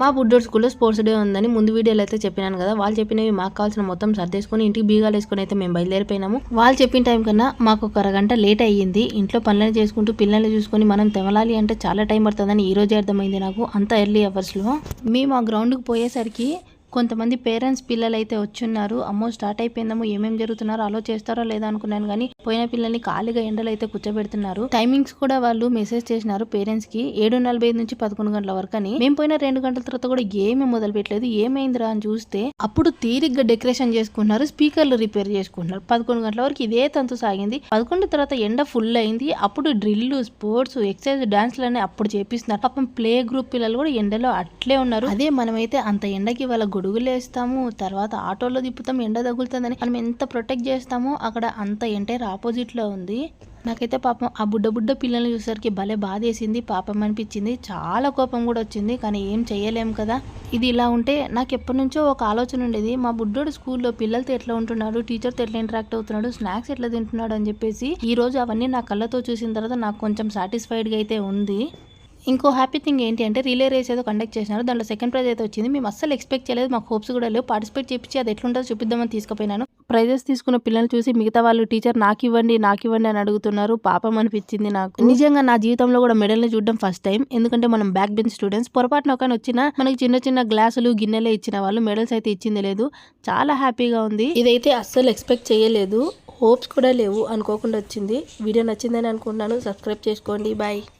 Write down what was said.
మా బుడ్డోడ్ స్కూల్లో sports day ఉందని ముందు వీడియోలో అయితే చెప్పినాను కదా. వాళ్ళు చెప్పినవి మాకు కావాల్సిన మొత్తం సర్దేసుకొని ఇంటికి బీగాలు వేసుకొని అయితే మేము బయలుదేరిపోయినాము. వాళ్ళు చెప్పిన టైం కన్నా మాకు ఒక అరగంట లేట్ అయ్యింది. ఇంట్లో పనులను చేసుకుంటూ పిల్లల్ని చూసుకొని మనం తెమలాలి అంటే చాలా టైం పడుతుందని ఈ రోజే అర్థమైంది నాకు అంత ఎర్లీ అవర్స్లో మేము ఆ గ్రౌండ్కి పోయేసరికి కొంతమంది పేరెంట్స్ పిల్లలు అయితే వచ్చున్నారు. అమ్మో స్టార్ట్ అయిపోయిందమ్మో ఏమేం జరుగుతున్నారో అలో చేస్తారో లేదా అనుకున్నాను కానీ పోయిన పిల్లల్ని ఖాళీగా ఎండలు అయితే కూర్చోబెడుతున్నారు. టైమింగ్స్ కూడా వాళ్ళు మెసేజ్ చేసినారు పేరెంట్స్కి ఏడు నలభై నుంచి పదకొండు గంటల వరకు అని. మేము పోయిన రెండు గంటల తర్వాత కూడా ఏమీ మొదలు పెట్టలేదు ఏమైందిరా అని చూస్తే అప్పుడు తీరిగ్గా డెకరేషన్ చేసుకుంటున్నారు స్పీకర్లు రిపేర్ చేసుకుంటున్నారు. పదకొండు గంటల వరకు ఇదే తంతు సాగింది. పదకొండు తర్వాత ఎండ ఫుల్ అయింది. అప్పుడు డ్రిల్ స్పోర్ట్స్ ఎక్సర్సైజ్ డాన్స్లు అప్పుడు చేపిస్తున్నారు. పాపం ప్లే గ్రూప్ పిల్లలు కూడా ఎండలో అట్లే ఉన్నారు. అదే మనమైతే అంత ఎండకి వాళ్ళ గొడుగులు వేస్తాము తర్వాత ఆటోలో తిప్పుతాం ఎండ తగులుతుందని మనం ఎంత ప్రొటెక్ట్ చేస్తామో అక్కడ అంత ఎంటైర్ ఆపోజిట్లో ఉంది. నాకైతే పాపం ఆ బుడ్డ బుడ్డ పిల్లల్ని చూసరికి భలే బాధేసింది పాపం అనిపించింది చాలా కోపం కూడా వచ్చింది కానీ ఏం చేయలేము కదా. ఇది ఇలా ఉంటే నాకు ఎప్పటి నుంచో ఒక ఆలోచన ఉండేది మా బుడ్డోడు స్కూల్లో పిల్లలతో ఎట్లా ఉంటున్నాడు టీచర్తో ఎట్లా ఇంటరాక్ట్ అవుతున్నాడు స్నాక్స్ ఎట్లా తింటున్నాడు అని చెప్పేసి ఈ రోజు అవన్నీ నా కళ్ళతో చూసిన తర్వాత నాకు కొంచెం సాటిస్ఫైడ్గా అయితే ఉంది. ఇంకో హ్యాపీ థింగ్ ఏంటి అంటే రిలే రేస్ ఏదో కండక్ట్ చేసినారు. దాంట్లో సెకండ్ ప్రైజ్ అయితే వచ్చింది. మేము అస్సలు ఎక్స్పెక్ట్ చేయలేదు. మాకు హోప్స్ కూడా లేవు. పార్టిసిపేట్ చేపించి అది ఎట్లుంటుందో చూపిద్దామని తీసుకుపోయినాను. ప్రైజెస్ తీసుకున్న పిల్లల్ని చూసి మిగతా వాళ్ళు టీచర్ నాకు ఇవ్వండి నాకు ఇవ్వండి అని అడుగుతున్నారు. పాపం అనిపించింది నాకు. నిజంగా నా జీవితంలో కూడా మెడల్ని చూడడం ఫస్ట్ టైం ఎందుకంటే మనం బ్యాక్ బెంచ్ స్టూడెంట్స్ పొరపాటున ఒక వచ్చినా మనకి చిన్న చిన్న గ్లాసులు గిన్నెలే ఇచ్చిన వాళ్ళు మెడల్స్ అయితే ఇచ్చింది లేదు. చాలా హ్యాపీగా ఉంది. ఇదైతే అస్సలు ఎక్స్పెక్ట్ చేయలేదు. హోప్స్ కూడా లేవు అనుకోకుండా వచ్చింది. వీడియో నచ్చిందని అనుకుంటున్నాను. సబ్స్క్రైబ్ చేసుకోండి. బాయ్